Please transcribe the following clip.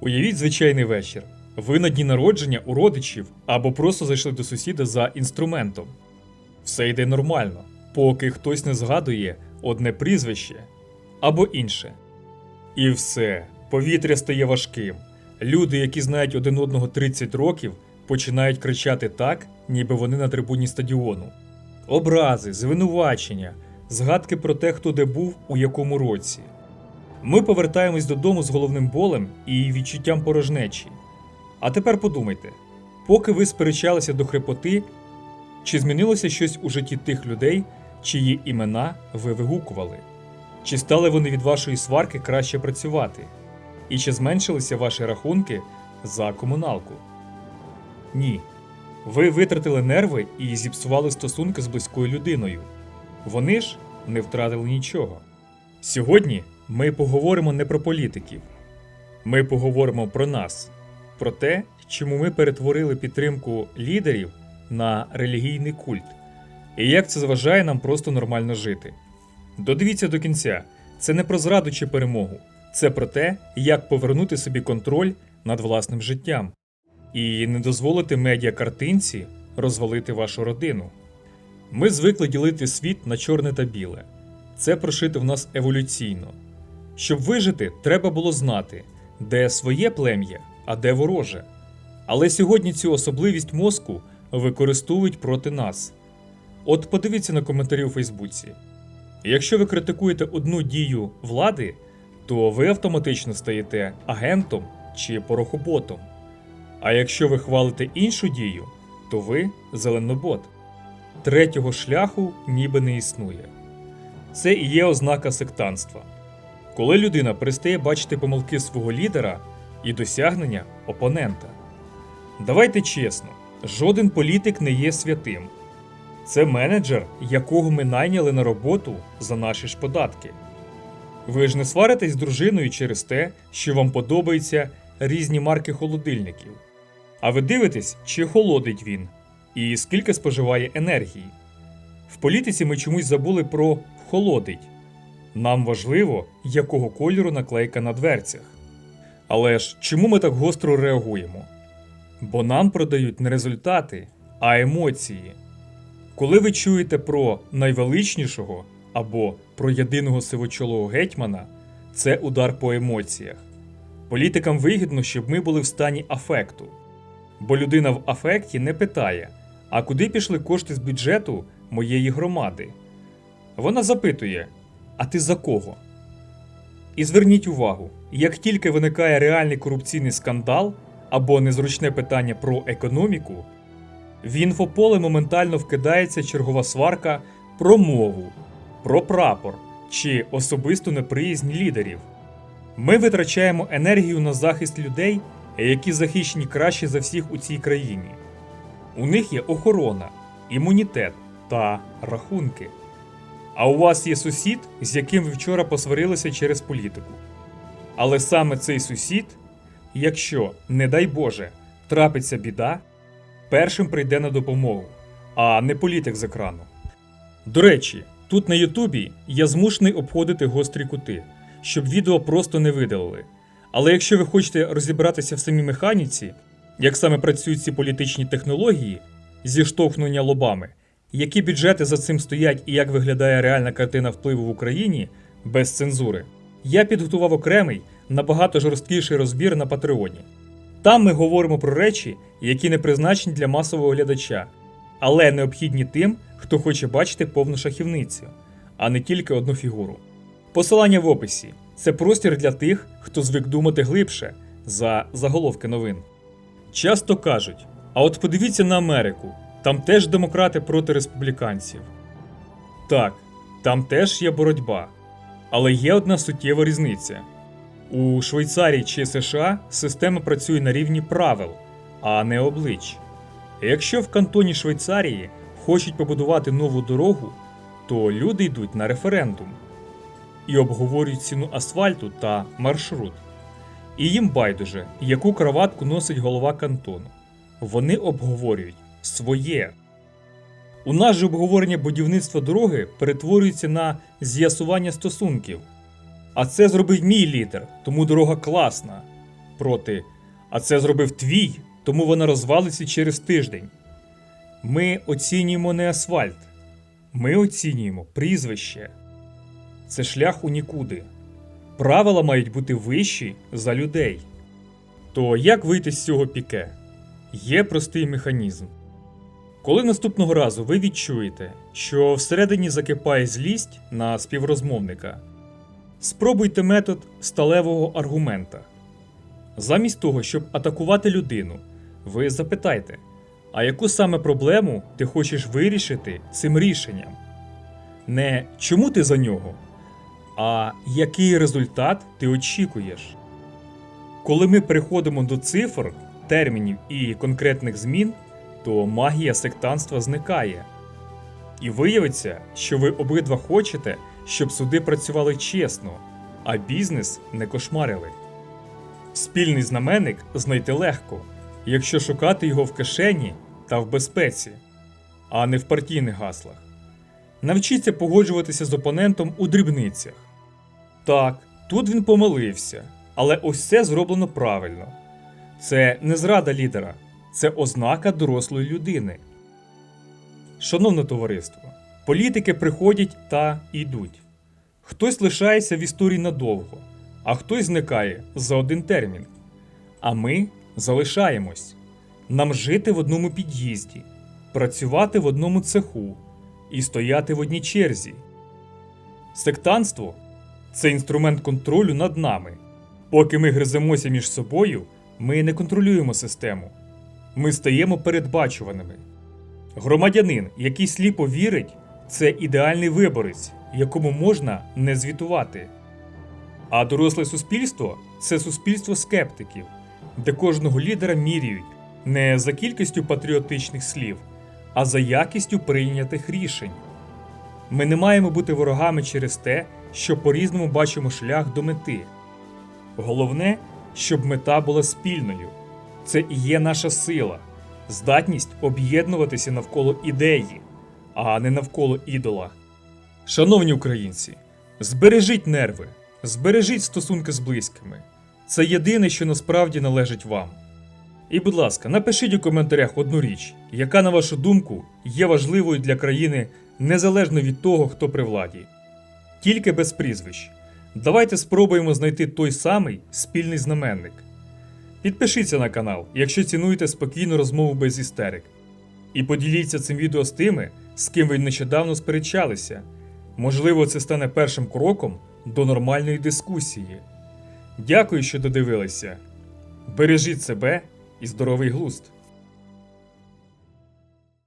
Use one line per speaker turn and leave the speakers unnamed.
Уявіть звичайний вечір. Ви на дні народження у родичів або просто зайшли до сусіда за інструментом. Все йде нормально, поки хтось не згадує одне прізвище або інше. І все, повітря стає важким. Люди, які знають один одного 30 років, починають кричати так, ніби вони на трибуні стадіону. Образи, звинувачення, згадки про те, хто де був у якому році. Ми повертаємось додому з головним болем і відчуттям порожнечі. А тепер подумайте: поки ви сперечалися до хрипоти, чи змінилося щось у житті тих людей, чиї імена ви вигукували? Чи стали вони від вашої сварки краще працювати? І чи зменшилися ваші рахунки за комуналку? Ні. Ви витратили нерви і зіпсували стосунки з близькою людиною. Вони ж не втратили нічого. Сьогодні ми поговоримо не про політиків. Ми поговоримо про нас, про те, чому ми перетворили підтримку лідерів на релігійний культ, і як це заважає нам просто нормально жити. Додивіться до кінця, це не про зраду чи перемогу, це про те, як повернути собі контроль над власним життям і не дозволити медіакартинці розвалити вашу родину. Ми звикли ділити світ на чорне та біле. Це прошито в нас еволюційно. Щоб вижити, треба було знати, де своє плем'я, а де вороже. Але сьогодні цю особливість мозку використовують проти нас. От подивіться на коментарі у Фейсбуці. Якщо ви критикуєте одну дію влади, то ви автоматично стаєте агентом чи порохоботом. А якщо ви хвалите іншу дію, то ви зеленобот. Третього шляху ніби не існує. Це і є ознака сектанства. Коли людина перестає бачити помилки свого лідера і досягнення опонента. Давайте чесно, жоден політик не є святим. Це менеджер, якого ми найняли на роботу за наші ж податки. Ви ж не сваритесь з дружиною через те, що вам подобаються різні марки холодильників. А ви дивитесь, чи холодить він, і скільки споживає енергії. В політиці ми чомусь забули про холодить. Нам важливо, якого кольору наклейка на дверцях. Але ж чому ми так гостро реагуємо? Бо нам продають не результати, а емоції. Коли ви чуєте про найвеличнішого або про єдиного сивочолого гетьмана, це удар по емоціях. Політикам вигідно, щоб ми були в стані афекту. Бо людина в афекті не питає, а куди пішли кошти з бюджету моєї громади? Вона запитує: А ти за кого? І зверніть увагу, як тільки виникає реальний корупційний скандал або незручне питання про економіку, в інфополе моментально вкидається чергова сварка про мову, про прапор чи особисту неприязнь лідерів. Ми витрачаємо енергію на захист людей, які захищені краще за всіх у цій країні. У них є охорона, імунітет та рахунки. А у вас є сусід, з яким ви вчора посварилися через політику. Але саме цей сусід, якщо, не дай Боже, трапиться біда, першим прийде на допомогу, а не політик з екрану. До речі, тут на Ютубі я змушений обходити гострі кути, щоб відео просто не видалили. Але якщо ви хочете розібратися в самій механіці, як саме працюють ці політичні технології, зіштовхнення лобами, які бюджети за цим стоять і як виглядає реальна картина впливу в Україні без цензури, я підготував окремий, набагато жорсткіший розбір на Патреоні. Там ми говоримо про речі, які не призначені для масового глядача, але необхідні тим, хто хоче бачити повну шахівницю, а не тільки одну фігуру. Посилання в описі це простір для тих, хто звик думати глибше за заголовки новин. Часто кажуть: а от подивіться на Америку, там теж демократи проти республіканців. Так, там теж є боротьба. Але є одна суттєва різниця. У Швейцарії чи США система працює на рівні правил, а не облич. Якщо в кантоні Швейцарії хочуть побудувати нову дорогу, то люди йдуть на референдум і обговорюють ціну асфальту та маршрут. І їм байдуже, яку краватку носить голова кантону. Вони обговорюють своє. У нас же обговорення будівництва дороги перетворюється на з'ясування стосунків. А це зробив мій лідер, тому дорога класна. проти А це зробив твій, тому вона розвалиться через тиждень. Ми оцінюємо не асфальт, ми оцінюємо прізвище. Це шлях у нікуди. Правила мають бути вищі за людей. То як вийти з цього піке? Є простий механізм. Коли наступного разу ви відчуєте, що всередині закипає злість на співрозмовника, спробуйте метод сталевого аргумента. Замість того, щоб атакувати людину, ви запитайте, а яку саме проблему ти хочеш вирішити цим рішенням? Не чому ти за нього, а який результат ти очікуєш. Коли ми переходимо до цифр, термінів і конкретних змін, то магія сектанства зникає. І виявиться, що ви обидва хочете, щоб суди працювали чесно, а бізнес не кошмарили. Спільний знаменник знайти легко, якщо шукати його в кишені та в безпеці, а не в партійних гаслах. Навчіться погоджуватися з опонентом у дрібницях. Так, тут він помилився, але ось це зроблено правильно. Це не зрада лідера, це ознака дорослої людини. Шановне товариство, політики приходять та йдуть. Хтось лишається в історії надовго, а хтось зникає за один термін. А ми залишаємось. Нам жити в одному під'їзді, працювати в одному цеху і стояти в одній черзі. Сектанство це інструмент контролю над нами. Поки ми гриземося між собою, ми не контролюємо систему. Ми стаємо передбачуваними. Громадянин, який сліпо вірить, це ідеальний виборець, якому можна не звітувати. А доросле суспільство це суспільство скептиків, де кожного лідера міряють не за кількістю патріотичних слів, а за якістю прийнятих рішень. Ми не маємо бути ворогами через те, що по-різному бачимо шлях до мети. Головне, щоб мета була спільною. Це і є наша сила, здатність об'єднуватися навколо ідеї, а не навколо ідола. Шановні українці, збережіть нерви, збережіть стосунки з близькими. Це єдине, що насправді належить вам. І, будь ласка, напишіть у коментарях одну річ, яка, на вашу думку, є важливою для країни незалежно від того, хто при владі. Тільки без прізвищ. Давайте спробуємо знайти той самий спільний знаменник. Підпишіться на канал, якщо цінуєте спокійну розмову без істерик. І поділіться цим відео з тими, з ким ви нещодавно сперечалися. Можливо, це стане першим кроком до нормальної дискусії. Дякую, що додивилися. Бережіть себе і здоровий глузд.